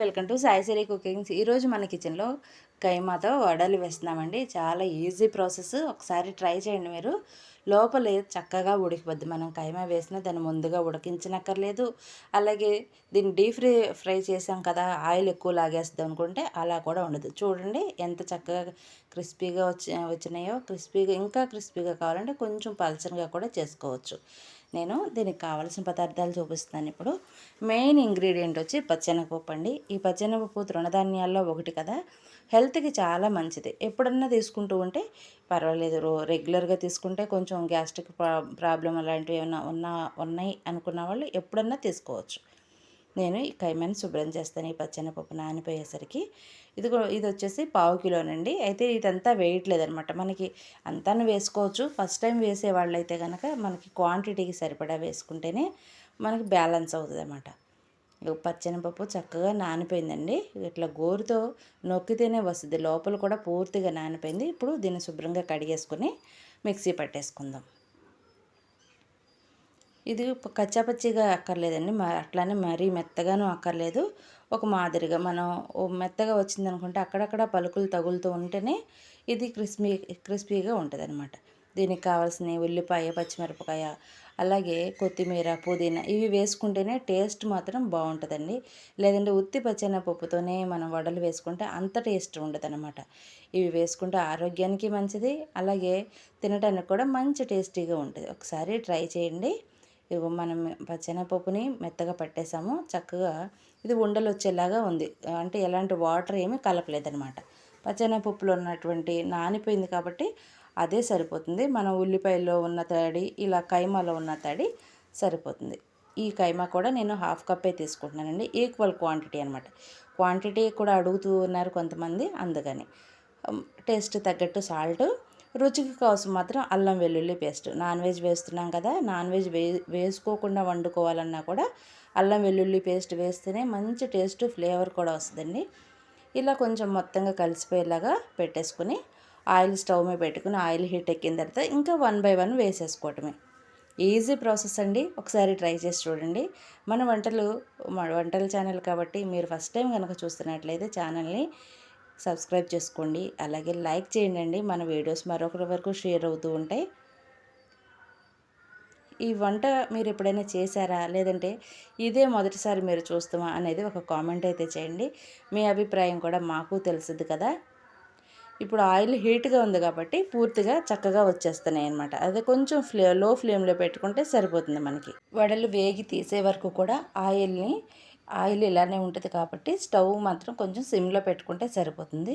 Welcome to Saisri cookings. ఈరోజు మన కిచెన్లో కైమాతో వడలు వేస్తున్నామండి. చాలా ఈజీ ప్రాసెస్. ఒకసారి ట్రై చేయండి మీరు. లోపల చక్కగా ఉడికిపోద్ది. మనం కైమా వేసిన దాన్ని ముందుగా ఉడికించనక్కర్లేదు. అలాగే దీన్ని డీప్ ఫ్రై ఫ్రై చేసాం కదా ఆయిల్ ఎక్కువ లాగేస్తుంది అనుకుంటే అలా కూడా ఉండదు. చూడండి ఎంత చక్కగా క్రిస్పీగా వచ్చి వచ్చినాయో. క్రిస్పీగా ఇంకా క్రిస్పీగా కావాలంటే కొంచెం పలచనగా కూడా చేసుకోవచ్చు. నేను దీనికి కావాల్సిన పదార్థాలు చూపిస్తాను ఇప్పుడు మెయిన్ ఇంగ్రీడియంట్ వచ్చి పచ్చెనగపప్పు అండి. ఈ పచ్చెనగపప్పు తృణధాన్యాల్లో ఒకటి కదా హెల్త్కి చాలా మంచిది. ఎప్పుడన్నా తీసుకుంటూ ఉంటే పర్వాలేదు. రో రెగ్యులర్గా తీసుకుంటే కొంచెం గ్యాస్ట్రిక్ ప్రాబ్లం అలాంటివి ఏమైనా ఉన్నా ఉన్నాయి అనుకున్న వాళ్ళు ఎప్పుడన్నా తీసుకోవచ్చు. నేను ఈ కైమాని శుభ్రం చేస్తాను ఈ పచ్చెనపప్పు నానిపోయేసరికి. ఇది ఇది వచ్చేసి పావు కిలోనండి. అయితే ఇదంతా వేయట్లేదనమాట మనకి అంతా వేసుకోవచ్చు. ఫస్ట్ టైం వేసే అయితే కనుక మనకి క్వాంటిటీకి సరిపడా వేసుకుంటేనే మనకి బ్యాలెన్స్ అవుతుంది అన్నమాట పచ్చెనపప్పు చక్కగా నానిపోయిందండి. ఇట్లా గోరుతో నొక్కితేనే వస్తుంది. లోపల కూడా పూర్తిగా నానిపోయింది. ఇప్పుడు దీన్ని శుభ్రంగా కడిగేసుకొని మిక్సీ పట్టేసుకుందాం. ఇది కచ్చాపచ్చిగా అక్కర్లేదండి. అట్లానే మరీ మెత్తగాను అక్కర్లేదు. ఒక మాదిరిగా మనం మెత్తగా వచ్చింది అనుకుంటే అక్కడక్కడ పలుకులు తగులుతూ ఉంటేనే ఇది క్రిస్పీ క్రిస్పీగా ఉంటుంది అనమాట దీనికి కావాల్సిన ఉల్లిపాయ పచ్చిమిరపకాయ అలాగే కొత్తిమీర పుదీనా ఇవి వేసుకుంటేనే టేస్ట్ మాత్రం బాగుంటుందండి. లేదంటే ఉత్తి పచ్చెనపప్పుతోనే మనం వడలు వేసుకుంటే అంత టేస్ట్ ఉండదు అనమాట ఇవి వేసుకుంటే ఆరోగ్యానికి మంచిది అలాగే తినడానికి కూడా మంచి టేస్టీగా ఉంటుంది. ఒకసారి ట్రై చేయండి. ఇవి మనం పచ్చెనపప్పుని మెత్తగా పట్టేసాము. చక్కగా ఇది ఉండలు వచ్చేలాగా ఉంది. అంటే ఎలాంటి వాటర్ ఏమీ కలపలేదనమాట పచ్చెనపప్పులో ఉన్నటువంటి నానిపోయింది కాబట్టి అదే సరిపోతుంది. మన ఉల్లిపాయలో ఉన్న తడి ఇలా కైమాలో ఉన్న తడి సరిపోతుంది. ఈ కైమా కూడా నేను హాఫ్ కప్పే తీసుకుంటున్నానండి. ఈక్వల్ క్వాంటిటీ అనమాట క్వాంటిటీ కూడా అడుగుతూ ఉన్నారు కొంతమంది అందుకని. టేస్ట్ తగ్గట్టు సాల్ట్ రుచికి కోసం మాత్రం అల్లం వెల్లుల్లి పేస్ట్. నాన్ వెజ్ వేస్తున్నాం కదా నాన్ వెజ్ వే వేసుకోకుండా వండుకోవాలన్నా కూడా అల్లం వెల్లుల్లి పేస్ట్ వేస్తేనే మంచి టేస్ట్ ఫ్లేవర్ కూడా వస్తుందండి. ఇలా కొంచెం మొత్తంగా కలిసిపోయేలాగా పెట్టేసుకుని ఆయిల్ స్టవ్ మీద పెట్టుకుని ఆయిల్ హీట్ ఎక్కిన తర్వాత ఇంకా వన్ బై వన్ వేసేసుకోవటమే. ఈజీ ప్రాసెస్ అండి. ఒకసారి ట్రై చేసి చూడండి. మన వంటలు వంటల ఛానల్ కాబట్టి మీరు ఫస్ట్ టైం కనుక చూస్తున్నట్లయితే ఛానల్ని సబ్స్క్రైబ్ చేసుకోండి. అలాగే లైక్ చేయండి మన వీడియోస్ మరొకరి వరకు షేర్ అవుతూ ఉంటాయి. ఈ వంట మీరు ఎప్పుడైనా చేశారా? లేదంటే ఇదే మొదటిసారి మీరు చూస్తామా అనేది ఒక కామెంట్ అయితే చేయండి. మీ అభిప్రాయం కూడా మాకు తెలుసుద్ది కదా. ఇప్పుడు ఆయిల్ హీట్గా ఉంది కాబట్టి పూర్తిగా చక్కగా వచ్చేస్తున్నాయి అనమాట అదే కొంచెం ఫ్లే లో ఫ్లేమ్లో పెట్టుకుంటే సరిపోతుంది మనకి. వడలు వేగి తీసే వరకు కూడా ఆయిల్ని ఆయిల్ ఇలానే ఉంటుంది కాబట్టి స్టవ్ మాత్రం కొంచెం సిమ్లో పెట్టుకుంటే సరిపోతుంది.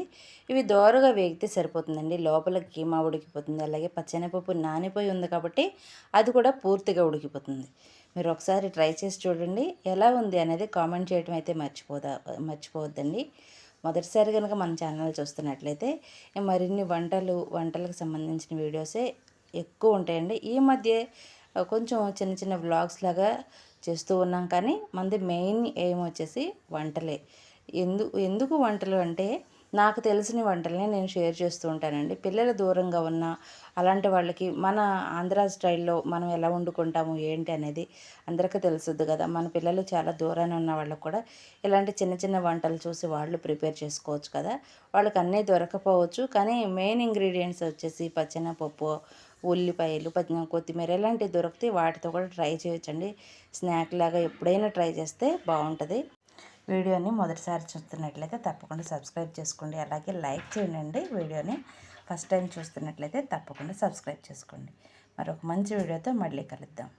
ఇవి దోరగా వేగితే సరిపోతుందండి. లోపల కీమా ఉడికిపోతుంది. అలాగే పచ్చెనపప్పు నానిపోయి ఉంది కాబట్టి అది కూడా పూర్తిగా ఉడికిపోతుంది. మీరు ఒకసారి ట్రై చేసి చూడండి. ఎలా ఉంది అనేది కామెంట్ చేయడం అయితే మర్చిపోదా మర్చిపోవద్దండి. మొదటిసారి కనుక మన ఛానల్ చూస్తున్నట్లయితే మరిన్ని వంటలు వంటలకు సంబంధించిన వీడియోసే ఎక్కువ ఉంటాయండి. ఈ మధ్య కొంచెం చిన్న చిన్న వ్లాగ్స్ లాగా చేస్తూ ఉన్నాం. కానీ మనది మెయిన్ ఎయిమ్ వచ్చేసి వంటలే. ఎందు ఎందుకు వంటలు అంటే నాకు తెలిసిన వంటలనే నేను షేర్ చేస్తూ ఉంటానండి. పిల్లలు దూరంగా ఉన్న అలాంటి వాళ్ళకి మన ఆంధ్ర స్టైల్లో మనం ఎలా వండుకుంటాము ఏంటి అనేది అందరికీ తెలుసుద్ది కదా. మన పిల్లలు చాలా దూరాన్ని ఉన్న వాళ్ళకు కూడా ఇలాంటి చిన్న చిన్న వంటలు చూసి వాళ్ళు ప్రిపేర్ చేసుకోవచ్చు కదా. వాళ్ళకి అన్నీ దొరకపోవచ్చు. కానీ మెయిన్ ఇంగ్రీడియంట్స్ వచ్చేసి పచ్చెనపప్పు ఉల్లిపాయలు కొత్తిమీర ఇలాంటివి దొరికితే వాటితో కూడా ట్రై చేయొచ్చండి. స్నాక్ లాగా ఎప్పుడైనా ట్రై చేస్తే బాగుంటుంది. వీడియోని మొదటిసారి చూస్తున్నట్లయితే తప్పకుండా సబ్స్క్రైబ్ చేసుకోండి. అలాగే లైక్ చేయండి వీడియోని. ఫస్ట్ టైం చూస్తున్నట్లయితే తప్పకుండా సబ్స్క్రైబ్ చేసుకోండి. మరొక మంచి వీడియోతో మళ్ళీ కలుద్దాం.